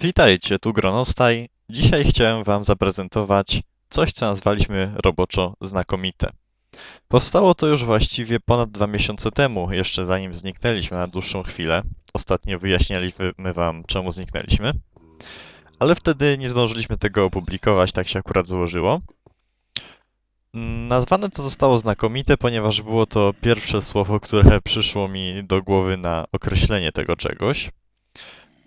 Witajcie, tu Gronostaj. Dzisiaj chciałem Wam zaprezentować coś, co nazwaliśmy roboczo znakomite. Powstało to już właściwie ponad dwa miesiące temu, jeszcze zanim zniknęliśmy na dłuższą chwilę. Ostatnio wyjaśnialiśmy Wam, czemu zniknęliśmy. Ale wtedy nie zdążyliśmy tego opublikować, tak się akurat złożyło. Nazwane to zostało znakomite, ponieważ było to pierwsze słowo, które przyszło mi do głowy na określenie tego czegoś.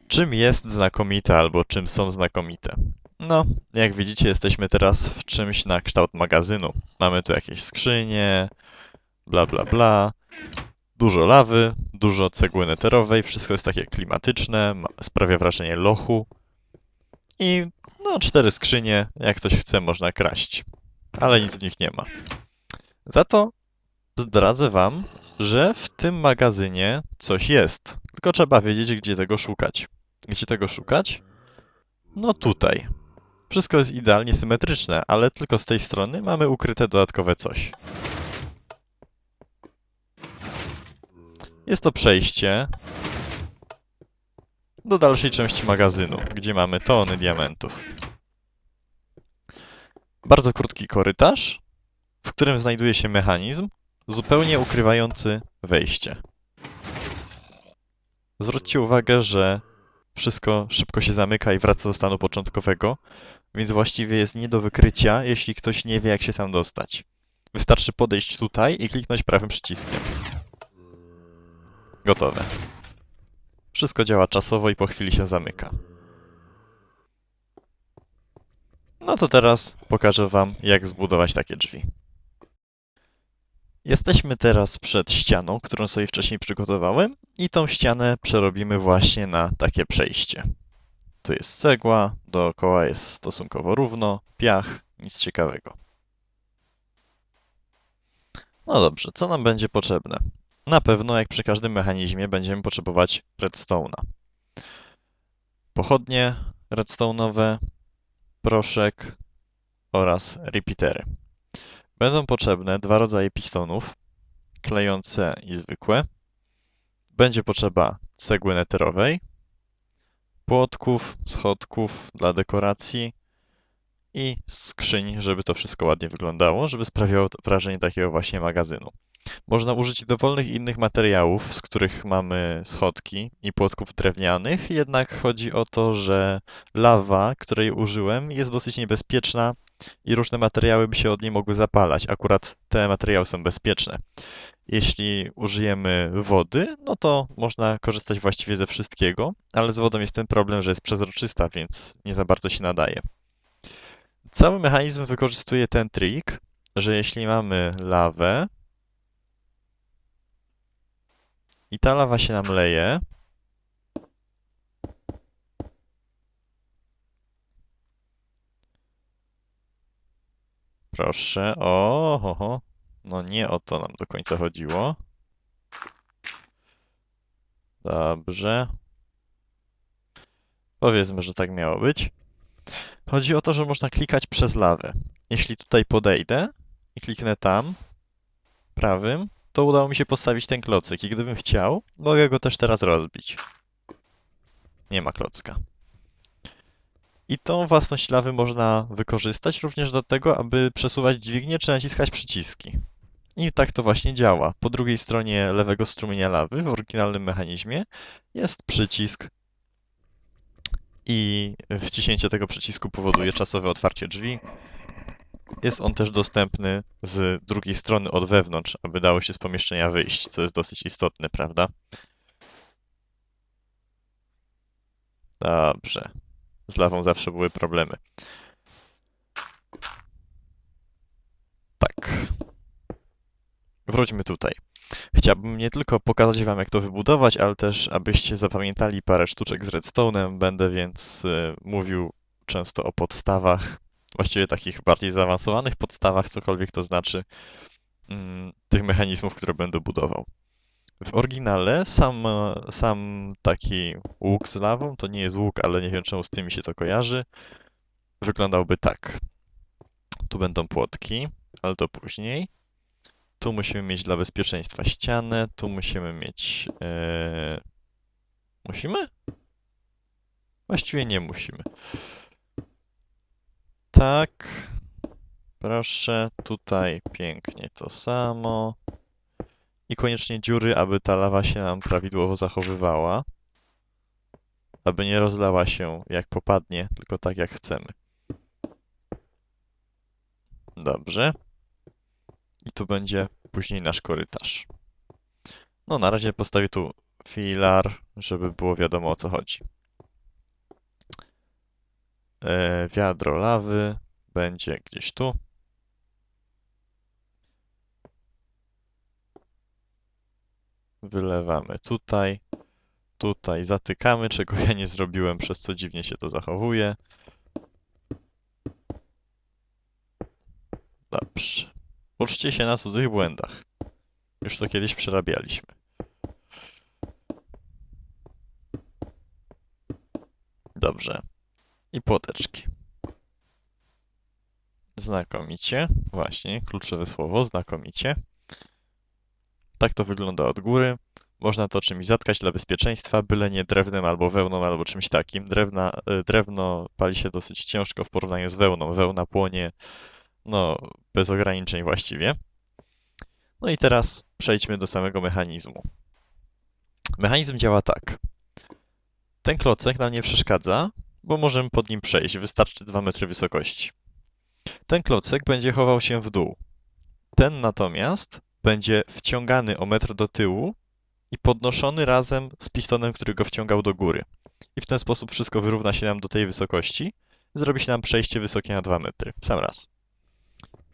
Czym jest znakomite albo czym są znakomite? No, jak widzicie, jesteśmy teraz w czymś na kształt magazynu. Mamy tu jakieś skrzynie, bla bla bla, dużo lawy, dużo cegły neterowej, wszystko jest takie klimatyczne, ma- sprawia wrażenie lochu. I no, cztery skrzynie, jak ktoś chce, można kraść. Ale nic w nich nie ma. Za to zdradzę wam, że w tym magazynie coś jest. Tylko trzeba wiedzieć, gdzie tego szukać. Gdzie tego szukać? No tutaj. Wszystko jest idealnie symetryczne, ale tylko z tej strony mamy ukryte dodatkowe coś. Jest to przejście do dalszej części magazynu, gdzie mamy tony diamentów. Bardzo krótki korytarz, w którym znajduje się mechanizm zupełnie ukrywający wejście. Zwróćcie uwagę, że wszystko szybko się zamyka i wraca do stanu początkowego, więc właściwie jest nie do wykrycia, jeśli ktoś nie wie, jak się tam dostać. Wystarczy podejść tutaj i kliknąć prawym przyciskiem. Gotowe. Wszystko działa czasowo i po chwili się zamyka. No to teraz pokażę Wam, jak zbudować takie drzwi. Jesteśmy teraz przed ścianą, którą sobie wcześniej przygotowałem i tą ścianę przerobimy właśnie na takie przejście. Tu jest cegła, dookoła jest stosunkowo równo, piach, nic ciekawego. No dobrze, co nam będzie potrzebne? Na pewno, jak przy każdym mechanizmie, będziemy potrzebować redstone'a. Pochodnie redstone'owe, proszek oraz repeatery. Będą potrzebne dwa rodzaje pistonów, klejące i zwykłe. Będzie potrzeba cegły neterowej, płotków, schodków dla dekoracji i skrzyń, żeby to wszystko ładnie wyglądało, żeby sprawiało wrażenie takiego właśnie magazynu. Można użyć dowolnych innych materiałów, z których mamy schodki i płotków drewnianych, jednak chodzi o to, że lawa, której użyłem, jest dosyć niebezpieczna i różne materiały by się od niej mogły zapalać. Akurat te materiały są bezpieczne. Jeśli użyjemy wody, no to można korzystać właściwie ze wszystkiego, ale z wodą jest ten problem, że jest przezroczysta, więc nie za bardzo się nadaje. Cały mechanizm wykorzystuje ten trik, że jeśli mamy lawę i ta lawa się nam leje, proszę, o, ho, ho. no nie o to nam do końca chodziło. Dobrze. Powiedzmy, że tak miało być. Chodzi o to, że można klikać przez lawę. Jeśli tutaj podejdę i kliknę tam, prawym, to udało mi się postawić ten klocyk i gdybym chciał, mogę go też teraz rozbić. Nie ma klocka. I tą własność lawy można wykorzystać również do tego, aby przesuwać dźwignię czy naciskać przyciski. I tak to właśnie działa. Po drugiej stronie lewego strumienia lawy w oryginalnym mechanizmie jest przycisk i wciśnięcie tego przycisku powoduje czasowe otwarcie drzwi. Jest on też dostępny z drugiej strony od wewnątrz, aby dało się z pomieszczenia wyjść, co jest dosyć istotne, prawda? Dobrze. Z lawą zawsze były problemy. Tak. Wróćmy tutaj. Chciałbym nie tylko pokazać Wam, jak to wybudować, ale też, abyście zapamiętali parę sztuczek z redstone'em. Będę więc y, mówił często o podstawach, właściwie takich bardziej zaawansowanych podstawach, cokolwiek to znaczy, mm, tych mechanizmów, które będę budował. W oryginale sam, sam taki łuk z lawą, to nie jest łuk, ale nie wiem czemu z tym mi się to kojarzy, wyglądałby tak. Tu będą płotki, ale to później. Tu musimy mieć dla bezpieczeństwa ścianę, tu musimy mieć... e, Musimy? Właściwie nie musimy. Tak. Proszę, tutaj pięknie to samo. I koniecznie dziury, aby ta lawa się nam prawidłowo zachowywała. Aby nie rozlała się jak popadnie, tylko tak jak chcemy. Dobrze. I tu będzie później nasz korytarz. No, na razie postawię tu filar, żeby było wiadomo o co chodzi. E, wiadro lawy będzie gdzieś tu. Wylewamy tutaj. Tutaj zatykamy, czego ja nie zrobiłem, przez co dziwnie się to zachowuje. Dobrze. Uczcie się na cudzych błędach. Już to kiedyś przerabialiśmy. Dobrze. I płoteczki. Znakomicie. Właśnie, kluczowe słowo, znakomicie. Tak to wygląda od góry. Można to czymś zatkać dla bezpieczeństwa, byle nie drewnem albo wełną albo czymś takim. Drewna, y, drewno pali się dosyć ciężko w porównaniu z wełną. Wełna płonie, no, bez ograniczeń właściwie. No i teraz przejdźmy do samego mechanizmu. Mechanizm działa tak. Ten klocek nam nie przeszkadza, bo możemy pod nim przejść. Wystarczy 2 metry wysokości. Ten klocek będzie chował się w dół. Ten natomiast będzie wciągany o metr do tyłu i podnoszony razem z pistonem, który go wciągał do góry. I w ten sposób wszystko wyrówna się nam do tej wysokości. Zrobi się nam przejście wysokie na 2 metry. Sam raz.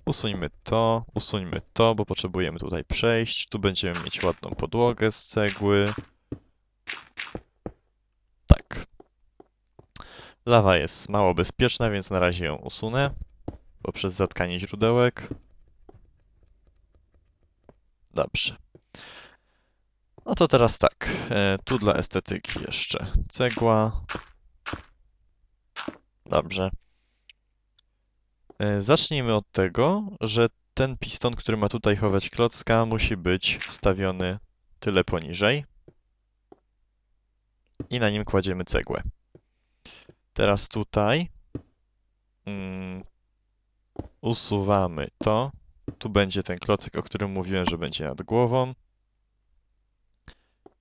Usuńmy to, usuńmy to, bo potrzebujemy tutaj przejść. Tu będziemy mieć ładną podłogę z cegły. Tak. Lawa jest mało bezpieczna, więc na razie ją usunę poprzez zatkanie źródełek. Dobrze. No to teraz tak. E, tu dla estetyki jeszcze cegła. Dobrze. E, zacznijmy od tego, że ten piston, który ma tutaj chować klocka, musi być stawiony tyle poniżej. I na nim kładziemy cegłę. Teraz tutaj mm, usuwamy to. Tu będzie ten klocek, o którym mówiłem, że będzie nad głową.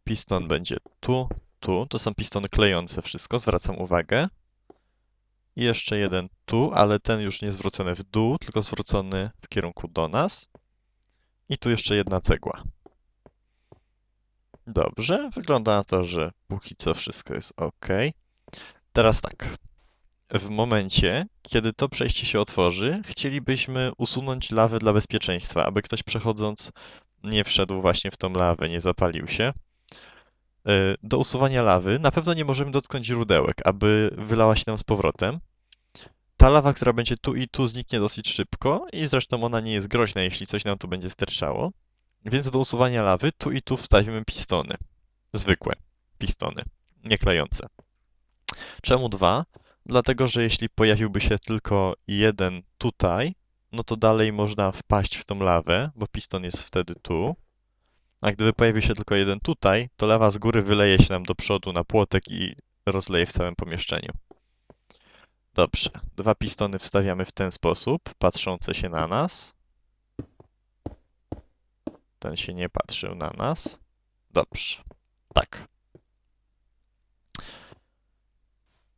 Piston będzie tu, tu. To są pistony klejące wszystko, zwracam uwagę. I jeszcze jeden tu, ale ten już nie zwrócony w dół, tylko zwrócony w kierunku do nas. I tu jeszcze jedna cegła. Dobrze, wygląda na to, że póki co wszystko jest ok. Teraz tak. W momencie, kiedy to przejście się otworzy, chcielibyśmy usunąć lawę dla bezpieczeństwa, aby ktoś przechodząc nie wszedł właśnie w tą lawę, nie zapalił się. Y, do usuwania lawy na pewno nie możemy dotknąć źródełek, aby wylała się nam z powrotem. Ta lawa, która będzie tu i tu zniknie dosyć szybko i zresztą ona nie jest groźna, jeśli coś nam tu będzie sterczało. Więc do usuwania lawy tu i tu wstawimy pistony. Zwykłe pistony, nie klejące. Czemu dwa? Dlatego, że jeśli pojawiłby się tylko jeden tutaj, no to dalej można wpaść w tą lawę, bo piston jest wtedy tu. A gdyby pojawił się tylko jeden tutaj, to lawa z góry wyleje się nam do przodu na płotek i rozleje w całym pomieszczeniu. Dobrze, dwa pistony wstawiamy w ten sposób, patrzące się na nas. Ten się nie patrzył na nas. Dobrze, tak.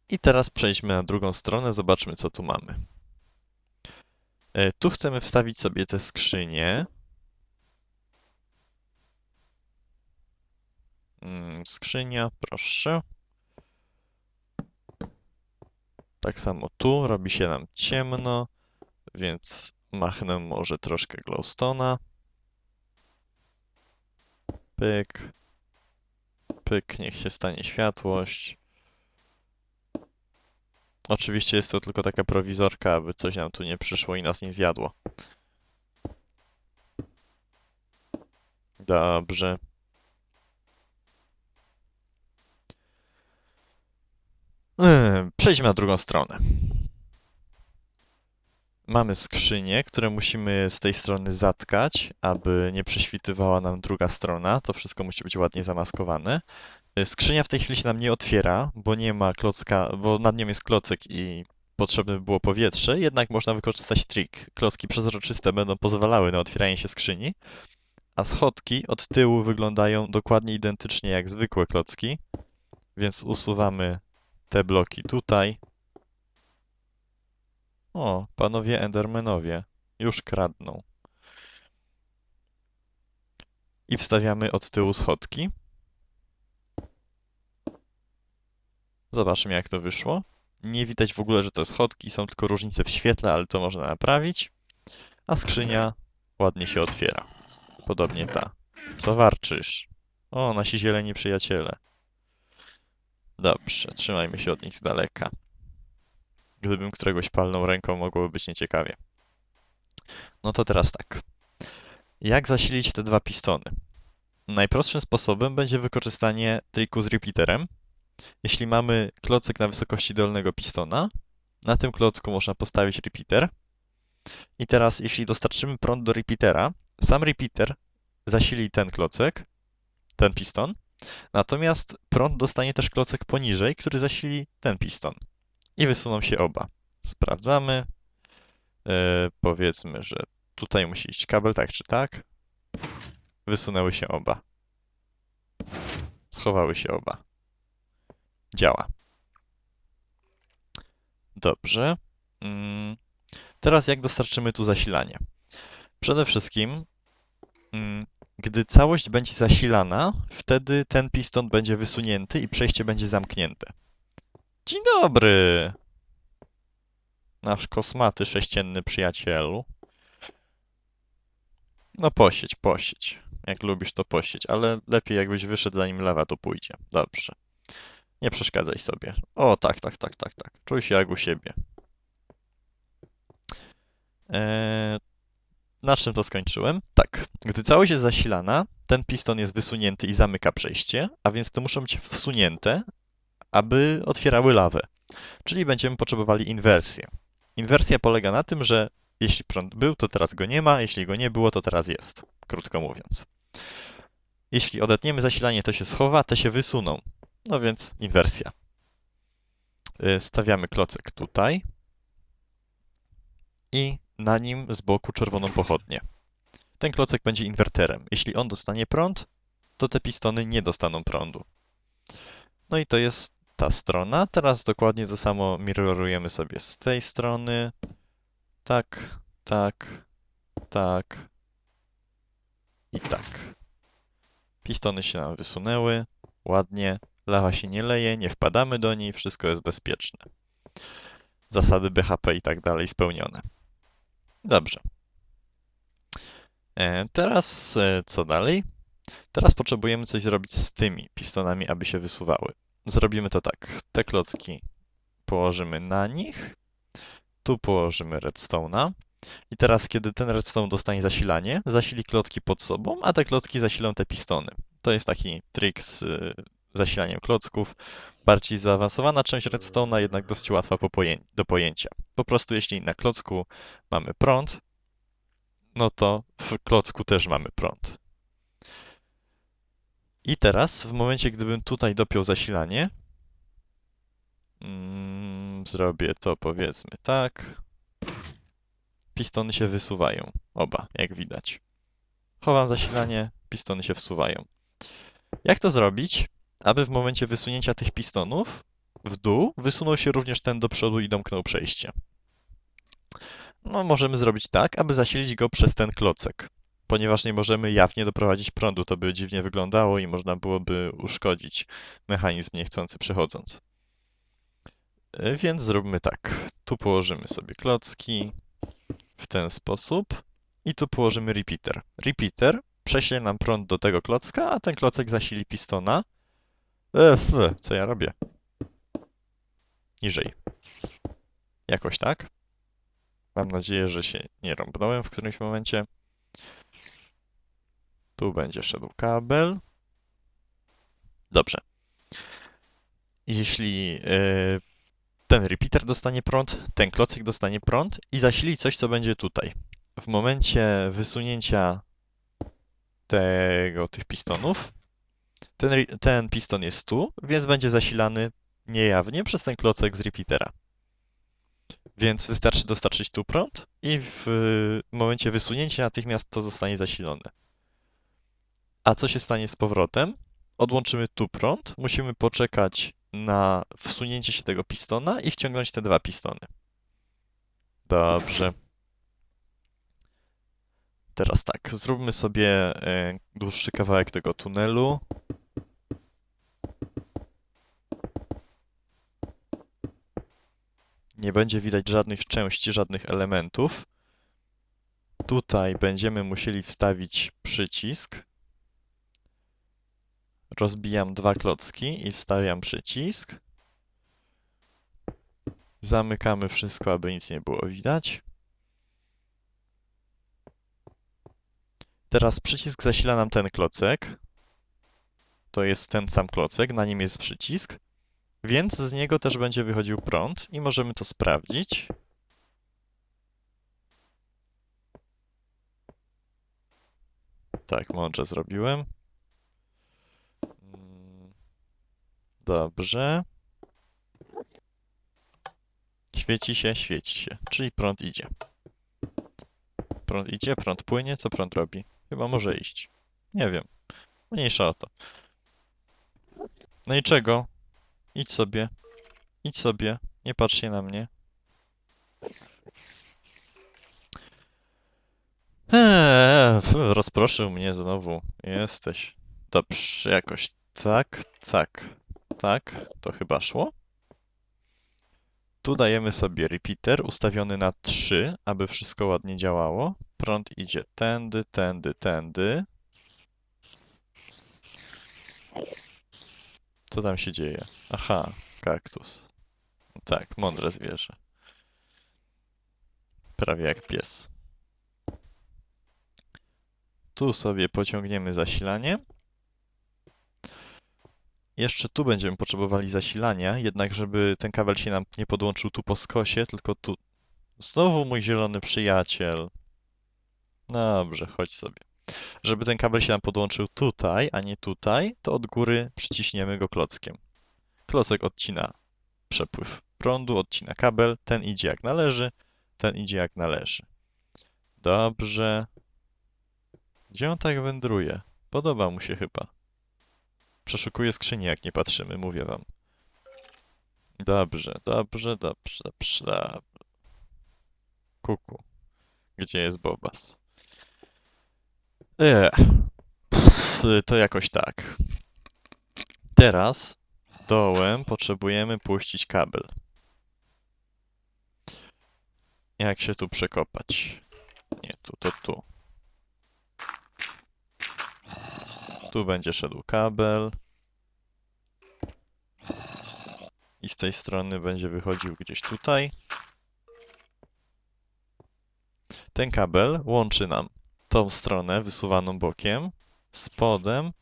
I teraz przejdźmy na drugą stronę, zobaczmy co tu mamy. E, tu chcemy wstawić sobie te skrzynie. Mm, skrzynia, proszę. Tak samo tu robi się nam ciemno, więc machnę może troszkę glowstona. Pyk. Pyk, niech się stanie światłość. Oczywiście jest to tylko taka prowizorka, aby coś nam tu nie przyszło i nas nie zjadło. Dobrze. Przejdźmy na drugą stronę. mamy skrzynię, które musimy z tej strony zatkać, aby nie prześwitywała nam druga strona. To wszystko musi być ładnie zamaskowane. Y, Skrzynia w tej chwili się nam nie otwiera, bo nie ma klocka, bo nad nią jest klocek i potrzebne by było powietrze, jednak można wykorzystać trik. Klocki przezroczyste będą pozwalały na otwieranie się skrzyni, a schodki od tyłu wyglądają dokładnie identycznie jak zwykłe klocki, więc usuwamy te bloki tutaj. O, panowie Endermanowie już kradną. I wstawiamy od tyłu schodki. Zobaczmy, jak to wyszło. Nie widać w ogóle, że to schodki, są tylko różnice w świetle, ale to można naprawić. A skrzynia ładnie się otwiera. Podobnie ta. Co warczysz? O, nasi zieleni przyjaciele. Dobrze, trzymajmy się od nich z daleka. Gdybym któregoś palnął ręką, mogłoby być nieciekawie. No to teraz tak. Jak zasilić te dwa pistony? Najprostszym sposobem będzie wykorzystanie triku z repeaterem. Jeśli mamy klocek na wysokości dolnego pistona, na tym klocku można postawić repeater. I teraz, jeśli dostarczymy prąd do repeatera, sam repeater zasili ten klocek, ten piston, natomiast prąd dostanie też klocek poniżej, który zasili ten piston. I wysuną się oba. Sprawdzamy. Yy, powiedzmy, że tutaj musi iść kabel, tak czy tak. Wysunęły się oba. Schowały się oba. Działa. Dobrze. Mm. Teraz jak dostarczymy tu zasilanie? Przede wszystkim, mm, gdy całość będzie zasilana, wtedy ten piston będzie wysunięty i przejście będzie zamknięte. Dzień dobry! Nasz kosmaty sześcienny przyjacielu. No posiedź, posiedź. Jak lubisz, to posiedź, ale lepiej jakbyś wyszedł zanim lewa to pójdzie. Dobrze. Nie przeszkadzaj sobie. O, tak, tak, tak, tak, tak. Czuj się jak u siebie. Eee, na czym to skończyłem? Tak. Gdy całość jest zasilana, ten piston jest wysunięty i zamyka przejście, a więc te muszą być wsunięte, aby otwierały lawę. Czyli będziemy potrzebowali inwersję. Inwersja polega na tym, że jeśli prąd był, to teraz go nie ma, jeśli go nie było, to teraz jest. Krótko mówiąc. Jeśli odetniemy zasilanie, to się schowa, te się wysuną. No więc inwersja. Y, stawiamy klocek tutaj i na nim z boku czerwoną pochodnię. Ten klocek będzie inwerterem. Jeśli on dostanie prąd, to te pistony nie dostaną prądu. No i to jest ta strona. Teraz dokładnie to samo mirrorujemy sobie z tej strony. Tak, tak, tak i tak. Pistony się nam wysunęły. Ładnie. Lawa się nie leje, nie wpadamy do niej, wszystko jest bezpieczne. Zasady BHP i tak dalej spełnione. Dobrze. E, teraz e, co dalej? Teraz potrzebujemy coś zrobić z tymi pistonami, aby się wysuwały. Zrobimy to tak. Te klocki położymy na nich. Tu położymy redstone'a. I teraz, kiedy ten redstone dostanie zasilanie, zasili klocki pod sobą, a te klocki zasilą te pistony. To jest taki trik z y, zasilaniem klocków. Bardziej zaawansowana część redstone'a, jednak dość łatwa do pojęcia. Po prostu jeśli na klocku mamy prąd, no to w klocku też mamy prąd. I teraz, w momencie, gdybym tutaj dopiął zasilanie, mm, zrobię to powiedzmy tak. Pistony się wysuwają. Oba, jak widać. Chowam zasilanie, pistony się wsuwają. Jak to zrobić, aby w momencie wysunięcia tych pistonów w dół wysunął się również ten do przodu i domknął przejście? No, możemy zrobić tak, aby zasilić go przez ten klocek ponieważ nie możemy jawnie doprowadzić prądu. To by dziwnie wyglądało i można byłoby uszkodzić mechanizm niechcący przechodząc. E, więc zróbmy tak. Tu położymy sobie klocki w ten sposób i tu położymy repeater. Repeater prześle nam prąd do tego klocka, a ten klocek zasili pistona. Ef, co ja robię? Niżej. Jakoś tak. Mam nadzieję, że się nie rąbnąłem w którymś momencie. Tu będzie szedł kabel. Dobrze. Jeśli yy, ten repeater dostanie prąd, ten klocyk dostanie prąd i zasili coś, co będzie tutaj. W momencie wysunięcia tego, tych pistonów, ten, ten piston jest tu, więc będzie zasilany niejawnie przez ten klocek z repeatera. Więc wystarczy dostarczyć tu prąd i w momencie wysunięcia natychmiast to zostanie zasilone. A co się stanie z powrotem? Odłączymy tu prąd, musimy poczekać na wsunięcie się tego pistona i wciągnąć te dwa pistony. Dobrze. Teraz tak, zróbmy sobie e, dłuższy kawałek tego tunelu. Nie będzie widać żadnych części, żadnych elementów. Tutaj będziemy musieli wstawić przycisk. Rozbijam dwa klocki i wstawiam przycisk. Zamykamy wszystko, aby nic nie było widać. Teraz przycisk zasila nam ten klocek. To jest ten sam klocek, na nim jest przycisk, więc z niego też będzie wychodził prąd i możemy to sprawdzić. Tak, mądrze zrobiłem. Dobrze. Świeci się, świeci się, czyli prąd idzie. Prąd idzie, prąd płynie, co prąd robi? Chyba może iść. Nie wiem. Mniejsza o to. No i czego? Idź sobie. Idź sobie. Nie patrz się na mnie. Eee, rozproszył mnie znowu. Jesteś. Dobrze, jakoś tak, tak, tak. To chyba szło. Tu dajemy sobie repeater ustawiony na 3, aby wszystko ładnie działało. Prąd idzie tędy, tędy, tędy. Co tam się dzieje? Aha, kaktus. Tak, mądre zwierzę. Prawie jak pies. Tu sobie pociągniemy zasilanie. Jeszcze tu będziemy potrzebowali zasilania, jednak żeby ten kabel się nam nie podłączył tu po skosie, tylko tu. Znowu mój zielony przyjaciel. Dobrze, chodź sobie. Żeby ten kabel się nam podłączył tutaj, a nie tutaj, to od góry przyciśniemy go klockiem. Klocek odcina przepływ prądu, odcina kabel, ten idzie jak należy, ten idzie jak należy. Dobrze. Gdzie on tak wędruje? Podoba mu się chyba. Przeszukuje skrzynię, jak nie patrzymy, mówię wam. Dobrze, dobrze, dobrze. dobrze. Kuku. Gdzie jest Bobas? Eee. Pff, To jakoś tak. Teraz dołem potrzebujemy puścić kabel. Jak się tu przekopać? Nie, tu, to tu. Tu będzie szedł kabel. I z tej strony będzie wychodził gdzieś tutaj. Ten kabel łączy nam tą stronę wysuwaną bokiem spodem.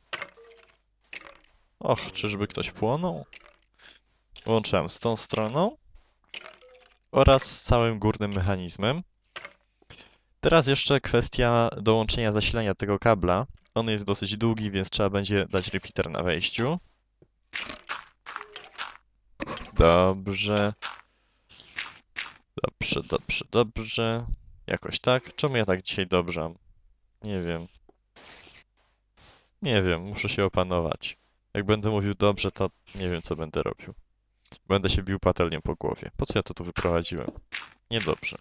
Och, czyżby ktoś płonął? Łączę z tą stroną oraz z całym górnym mechanizmem. Teraz jeszcze kwestia dołączenia zasilania tego kabla. On jest dosyć długi, więc trzeba będzie dać repeater na wejściu. Dobrze. Dobrze, dobrze, dobrze. Jakoś tak. Czemu ja tak dzisiaj dobrzam? Nie wiem. Nie wiem, muszę się opanować. Jak będę mówił dobrze, to nie wiem, co będę robił. Będę się bił patelnią po głowie. Po co ja to tu wyprowadziłem? Niedobrze.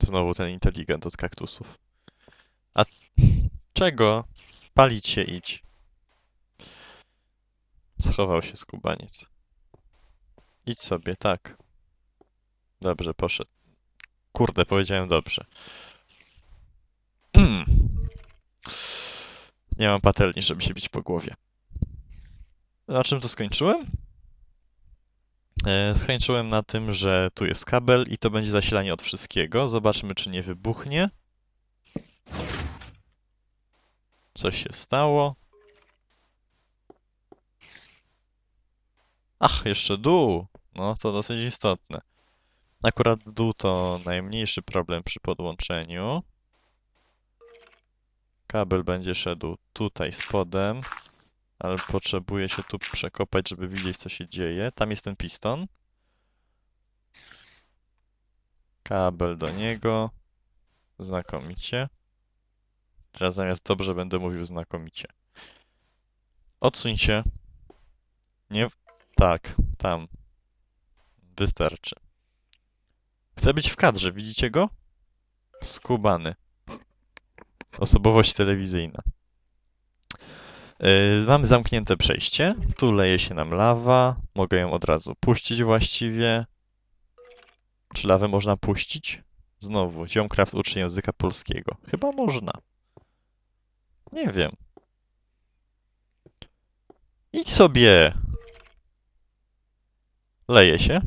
Znowu ten inteligent od kaktusów. A czego? Palić się idź. Schował się skubaniec. Idź sobie, tak. Dobrze, poszedł. Kurde, powiedziałem dobrze. Nie mam patelni, żeby się bić po głowie. Na czym to skończyłem? E, Skończyłem na tym, że tu jest kabel i to będzie zasilanie od wszystkiego. Zobaczmy, czy nie wybuchnie. Coś się stało. Ach, jeszcze dół. No, to dosyć istotne. Akurat dół to najmniejszy problem przy podłączeniu. Kabel będzie szedł tutaj spodem, ale potrzebuję się tu przekopać, żeby widzieć, co się dzieje. Tam jest ten piston. Kabel do niego. Znakomicie. Teraz zamiast dobrze będę mówił znakomicie. Odsuń się. Nie. Tak, tam. Wystarczy. Chcę być w kadrze, widzicie go? Skubany. Osobowość telewizyjna. Yy, mamy zamknięte przejście. Tu leje się nam lawa. Mogę ją od razu puścić właściwie. Czy lawę można puścić? Znowu, Ziomcraft uczy języka polskiego. Chyba można. Nie wiem. Idź sobie. Leje się.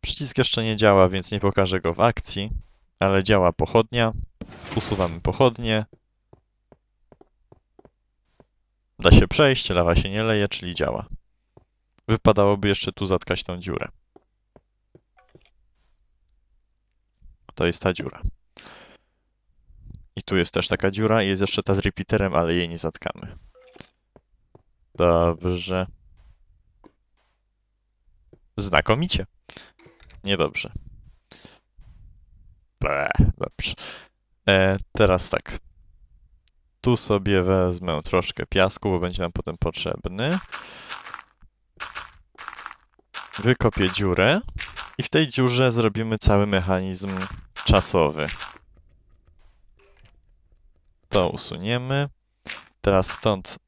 Przycisk jeszcze nie działa, więc nie pokażę go w akcji, ale działa pochodnia. Usuwamy pochodnie. Da się przejść, lawa się nie leje, czyli działa. Wypadałoby jeszcze tu zatkać tą dziurę. To jest ta dziura. I tu jest też taka dziura i jest jeszcze ta z repeaterem, ale jej nie zatkamy. Dobrze. Znakomicie. Niedobrze. Ble, dobrze. E, teraz tak. Tu sobie wezmę troszkę piasku, bo będzie nam potem potrzebny. Wykopię dziurę i w tej dziurze zrobimy cały mechanizm czasowy. To usuniemy. Teraz stąd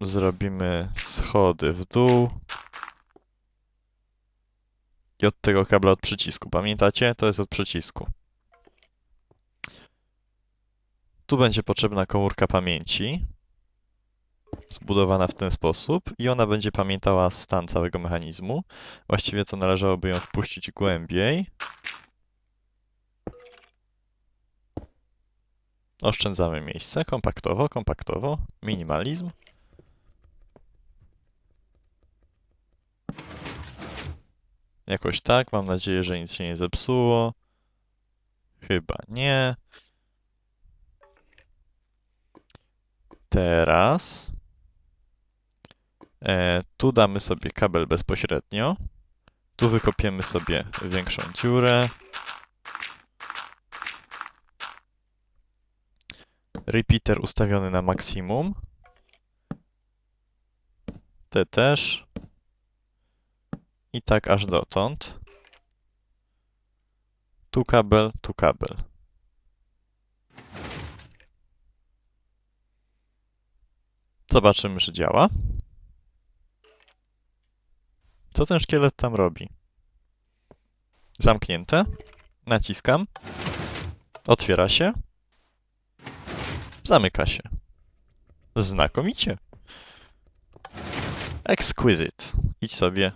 zrobimy schody w dół. I od tego kabla od przycisku. Pamiętacie? To jest od przycisku. Tu będzie potrzebna komórka pamięci. Zbudowana w ten sposób i ona będzie pamiętała stan całego mechanizmu. Właściwie to należałoby ją wpuścić głębiej. Oszczędzamy miejsce. Kompaktowo, kompaktowo. Minimalizm. Jakoś tak. Mam nadzieję, że nic się nie zepsuło. Chyba nie. Teraz e, tu damy sobie kabel bezpośrednio. Tu wykopiemy sobie większą dziurę. Repeater ustawiony na maksimum. Te też. I tak aż dotąd. Tu kabel, tu kabel. Zobaczymy, czy działa. Co ten szkielet tam robi? Zamknięte. Naciskam. Otwiera się. Zamyka się. Znakomicie. Exquisite. Idź sobie.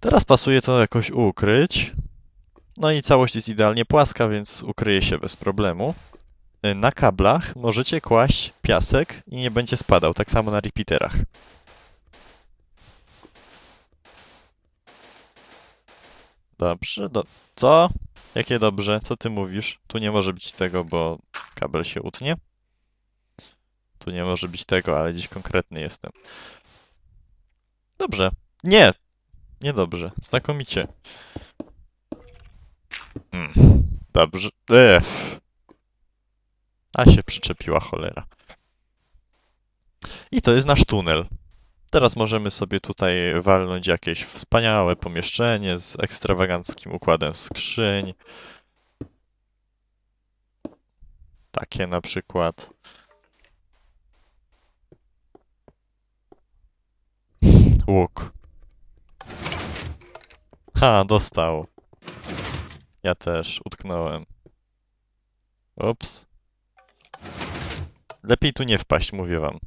Teraz pasuje to jakoś ukryć. No i całość jest idealnie płaska, więc ukryje się bez problemu. Y, Na kablach możecie kłaść piasek i nie będzie spadał, tak samo na repeaterach. Dobrze, do... Co? Jakie dobrze? Co ty mówisz? Tu nie może być tego, bo kabel się utnie. Tu nie może być tego, ale gdzieś konkretny jestem. Dobrze. Nie! Niedobrze. Znakomicie. Mm. Dobrze. Ech. A się przyczepiła cholera. I to jest nasz tunel. Teraz możemy sobie tutaj walnąć jakieś wspaniałe pomieszczenie z ekstrawaganckim układem skrzyń. Takie na przykład. Łuk. Ha, dostał. Ja też utknąłem. Ups. Lepiej tu nie wpaść, mówię wam.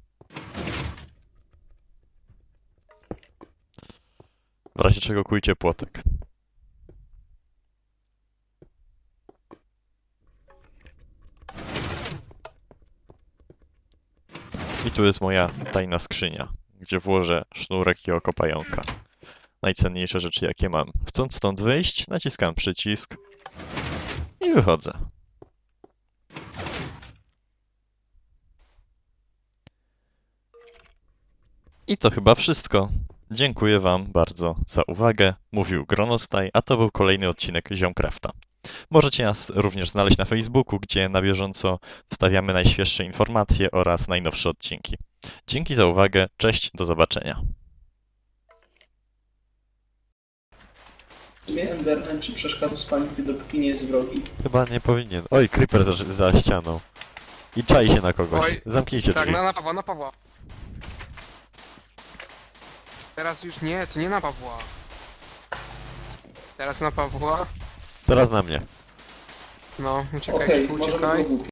W razie czego kujcie płotek. I tu jest moja tajna skrzynia. gdzie włożę sznurek i oko pająka. Najcenniejsze rzeczy, jakie mam. Chcąc stąd wyjść, naciskam przycisk i wychodzę. I to chyba wszystko. Dziękuję Wam bardzo za uwagę. Mówił Gronostaj, a to był kolejny odcinek Ziomcrafta. Możecie nas również znaleźć na Facebooku, gdzie na bieżąco wstawiamy najświeższe informacje oraz najnowsze odcinki. Dzięki za uwagę, cześć, do zobaczenia. Mnie Enderman czy przeszkadza spaniu, dopóki nie jest wrogi. Chyba nie powinien. Oj, Creeper za, za ścianą. I czai się na kogoś. Oj, Zamknijcie Tak, drzwi. na, na Pawła, na Pawła. Teraz już nie, to nie na Pawła. Teraz na Pawła. Teraz na mnie. No, uciekaj, Okej, okay, uciekaj.